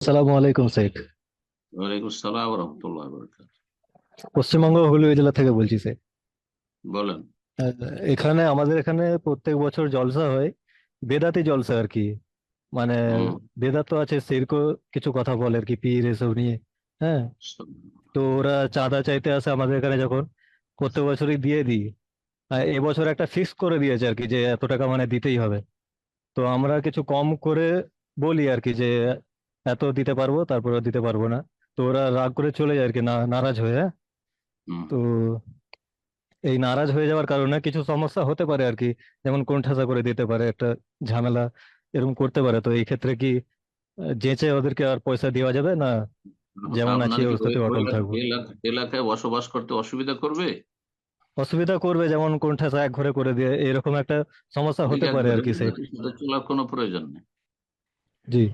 আসসালামু আলাইকুম সাইদ। ওয়ালাইকুম সালাম রহমতুল্লাহ পশ্চিমবঙ্গ হুগলি জেলা থেকে বলছি স্যার বলেন। এখানে আমাদের এখানে প্রত্যেক বছর জলসা হয় বেদাতি জলসা আর কি। মানে বেদাত তো আছে সেরকো কিছু কথা বলে আর কি পীর এসব নিয়ে হ্যাঁ? তো ওরা চাঁদা চাইতে আসে আমাদের এখানে যখন প্রত্যেক বছরই দিয়ে দিই। এবছর একটা ফিক্স করে দিয়েছে আর কি যে এত টাকা মানে দিতেই হবে। তো আমরা কিছু কম করে বলি আর কি যে এত দিতে পারব তারপরে দিতে পারব না। তো ওরা রাগ করে চলে যায় আর কি না নারাজ হয়ে। হ্যাঁ তো এই নারাজ হয়ে যাওয়ার কারণে কিছু সমস্যা হতে পারে আর কি যেমন কোণঠাসা করে দিতে পারে একটা ঝামেলা এরকম করতে পারে। তো এই ক্ষেত্রে কি যেচে ওদেরকে আর পয়সা দেওয়া যাবে না? যেমন আছে সাথে অটল থাকব। এলাকায় বসবাস করতে অসুবিধা করবে? অসুবিধা করবে যেমন কোণঠাসা এক ঘরে করে দিয়ে এরকম একটা সমস্যা হতে পারে আর কি সেই। চলার কোনো প্রয়োজন নেই।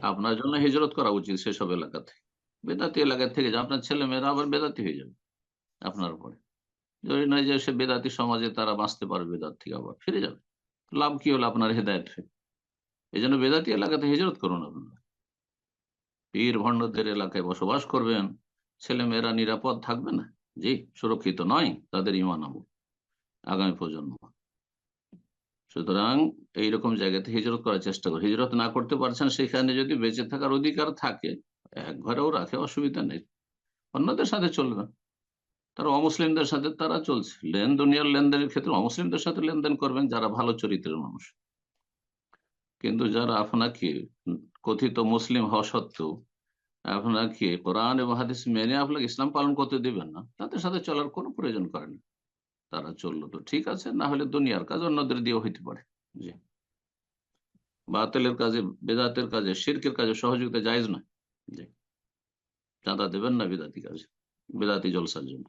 আপনার জন্য হিজরত করা উচিত সেসব এলাকা থেকে বেদাতি এলাকা থেকে যে, আপনার ছেলে মেয়েরা আবার বেদাতি হয়ে যাবে আপনার উপরে। যদি নয় যে সে বেদাতি সমাজে তারা বাঁচতে পারবে বেদাত থেকে আবার ফিরে যাবে। লাভ কি হলো আপনার হেদায়ত এই জন্য বেদাতি এলাকাতে হিজরত করুন আপনারা। পীর ভণ্ডদের এলাকায় বসবাস করবেন। ছেলে মেয়েরা নিরাপদ থাকবে না? জি, সুরক্ষিত নয় তাদের ইমান আমল। আগামী প্রজন্ম। সুতরাং এইরকম জায়গাতে হিজরত করার চেষ্টা করুন হিজরত না করতে পারছেন, সেখানে যদি বেঁচে থাকার অধিকার থাকে, এক ঘরেও রাখে, অসুবিধা নেই। অন্যদের সাথে চলবে। তারা অমুসলিমদের সাথে তারা চলছে। লেন, দুনিয়ার লেনদেনের ক্ষেত্রে অমুসলিমদের সাথে লেনদেন করবেন যারা ভালো চরিত্রের মানুষ। কিন্তু যারা আপনাকে কথিত মুসলিম হওয়া সত্ত্বেও, আপনাকে কোরআন এবং হাদিস মেনে আপনাকে ইসলাম পালন করতে দিবেন না, তাদের সাথে চলার কোনো প্রয়োজন করেন তারা চলল। তো ঠিক আছে, না হলে দুনিয়ার কাজ অন্যদের দিয়ে হইতে পারে। জি। বাতিলের কাজে, বেদাতের কাজে, শিরকের কাজে সহযোগিতা জায়জ না জি। চাঁদা দেবেন না বেদাতি কাজে, বেদাতি জলসার জন্য।